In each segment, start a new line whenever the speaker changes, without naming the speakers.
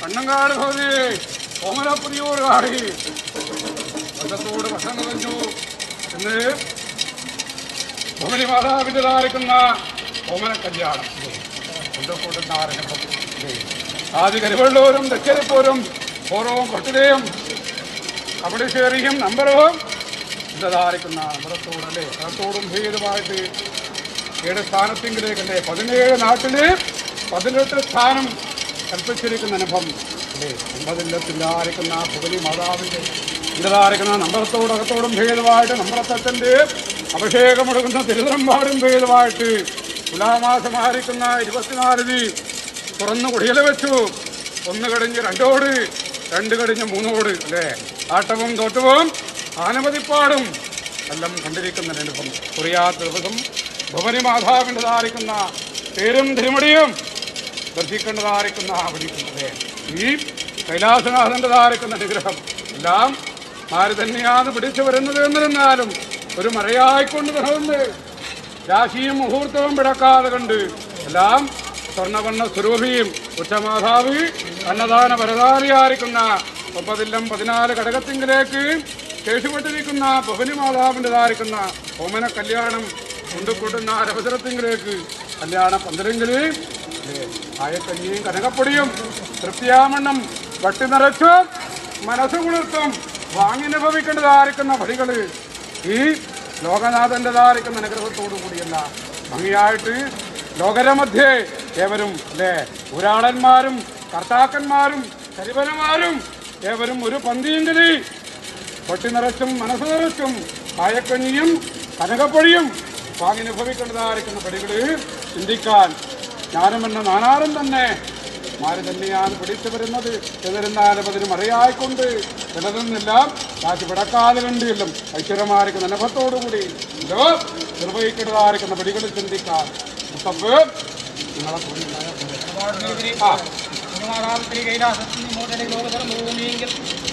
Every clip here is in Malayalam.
കണ്ണങ്കാട് ഭവതി കോമലപ്പുരിയൂർ കാടി. വശത്തോട് ഭക്ഷണം കഴിഞ്ഞു എന്ന് കോമലി മാതാവിന്റെ താരക്കുന്ന കോമല കല്യാണം. ആദ്യ കരുവള്ളൂരും തെച്ചരിപ്പോരും ഓരോ കൊട്ടിലയും അവിടെ ഷെയറിയും നമ്പറും ഇതാരിക്കുന്ന അല്ലേ? മൃതത്തോടും ഭേദമായിട്ട് ഏഴ് സ്ഥാനത്തെങ്കിലേക്കല്ലേ? പതിനേഴ് നാട്ടിൽ പതിനെട്ട് സ്ഥാനം കൽപ്പിച്ചിരിക്കുന്ന അനുഭവം അല്ലേ? ഒമ്പതില്ലത്തിലായിരിക്കുന്ന ഭഗവതി മാതാവിന്റെ ഇതായിരിക്കുന്ന നമ്പറത്തോടകത്തോടും ഭേദമായിട്ട് നമ്പറത്തച്ഛന്റെ അഭിഷേകമൊടുക്കുന്ന തിരുതരമ്പാടും ഭേദമായിട്ട് തുലാമാസമായിരിക്കുന്ന ഇരുപത്തിനാല് തീ തുറന്ന് കുടിയല വെച്ചു. ഒന്ന് കടിഞ്ഞ് രണ്ടോട് രണ്ട് കടിഞ്ഞ് മൂന്നോട് അല്ലേ? ആട്ടവും തോട്ടവും ആനമതിപ്പാടും എല്ലാം കണ്ടിരിക്കുന്ന അനുഭവം കുറിയാത്ത ദിവസം ഭുവനി മാതാവിന്റെതായിരിക്കുന്ന പേരും തിരുമടിയും ദർശിക്കേണ്ടതായിരിക്കുന്ന പിടിക്കുന്നത് ഈ കൈലാസനാഥന്റെതായിരിക്കുന്ന അനുഗ്രഹം എല്ലാം ആര് തന്നെയാണ് പിടിച്ചു വരുന്നത് എന്നിരുന്നാലും ഒരു മറയായിക്കൊണ്ട് വരുന്നത് രാശിയും മുഹൂർത്തവും പിടക്കാതെ കണ്ട് എല്ലാം സ്വർണവർണ സ്വരൂപിയും ഉച്ചമാതാവ് അന്നദാന വരദാരിയായിരിക്കുന്ന ഒമ്പതില്ലം പതിനാല് ഘടകത്തിങ്കിലേക്ക് ശേഷിപ്പെട്ടിരിക്കുന്ന ഭവനി മാതാവിന്റെതായിരിക്കുന്ന ഓമന കല്യാണം കൊണ്ടുകൂട്ടുന്ന അരവസരത്തിങ്കിലേക്ക് കല്യാണ പന്തലെങ്കിൽ ആയക്കഞ്ഞിയും കനകപ്പൊടിയും തൃപ്തിയാമണ്ണം വട്ടി നിറച്ചും മനസ്സ് കുളിർത്തും വാങ്ങിനുഭവിക്കേണ്ടതായിരിക്കുന്ന വഴികൾ ഈ ലോകനാഥന്റെതായിരിക്കുന്ന അനുഗ്രഹത്തോടു കൂടിയല്ല. ഭംഗിയായിട്ട് ലോകരമധ്യേ ഏവരും അല്ലേ? പുരാളന്മാരും കർത്താക്കന്മാരും കരിവനമാരും ഏവരും ഒരു പന്തിയെങ്കിലി പൊട്ടി നിറച്ചും മനസ്സ് നിറച്ചും കായക്കഞ്ഞിയും കനകപ്പൊഴിയും വാങ്ങിനുഭവിക്കേണ്ടതായിരിക്കുന്ന പടികളിൽ ചിന്തിക്കാൻ ഞാനുമെന്ന നാനാറും തന്നെ മാറി തന്നെയാണ് പിടിച്ചു വരുന്നത്. എതിരുന്നാലും അതിന് മറയായിക്കൊണ്ട് ചിലതെന്നെല്ലാം കാറ്റ് പിടക്കാതെ കണ്ടില്ലും ഐശ്വര്യമായിരിക്കുന്ന അനുഭവത്തോടുകൂടി നിർവഹിക്കേണ്ടതായിരിക്കുന്ന പടികളിൽ ചിന്തിക്കാൻ. മുത്തപ്പ് നിങ്ങളെ
കൈലാസത്തിൽ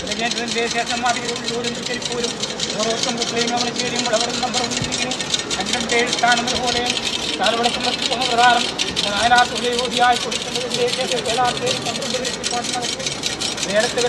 ശേഷന്മാരിലും തിരിപ്പോരും ഓരോരുത്തരും പുത്രയും അവനെ ചേരും വളവരും നമ്പറും അഞ്ചും ഏഴ് സ്ഥാനം പോലെയും കാലവിളക്കുന്ന പ്രകാരം നായനാട്ടുള്ള യോധിയായി കൊടുക്കുന്നതിന്റെ നേരത്തെ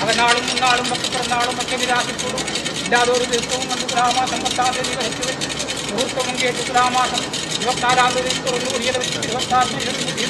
അവനാളും മുന്നാളും ഒക്കെ ഒക്കെ വിരാസിപ്പോഴും ഇല്ലാതെ ഒരു ദിവസവും കണ്ട് ഗ്രാമാസം പത്താം തീയതി വെച്ച് മുഹൂർത്തവും കേട്ട് ഗ്രാമാസം ഇരുപത്താറാം തീയതി തുറന്നു കുടിയത്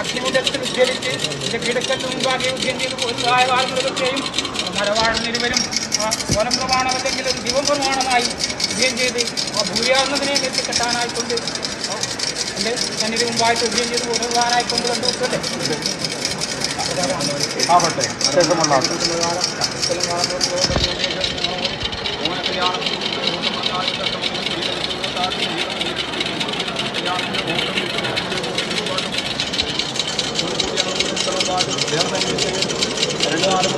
അഗ്നിമുഖത്തിൽ ഉജ്ജ്വലിച്ച് ഇത് കിടക്കത്ത് മുമ്പാകെ ഉദ്യം ചെയ്ത് ഒരു താഴെ വാഴുന്നതൊക്കെയും മരവാഴുന്നിരുവരും വനം പ്രമാണം അല്ലെങ്കിൽ ഒരു ദിവപ്രമാണമായി ഉദ്യം ചെയ്ത് ആ ഭൂരിയാവുന്നതിനെ നേരിട്ട് കെട്ടാനായിക്കൊണ്ട് എന്റെ തന്നിന് മുമ്പായിട്ട് ഉദ്യം ചെയ്ത് പുനർവാനായിക്കൊണ്ട് കണ്ടുവെക്കല്ലേ
ആവട്ടെ. ശേഷമുള്ള ഓണത്തിലാണ്. రెండు వారం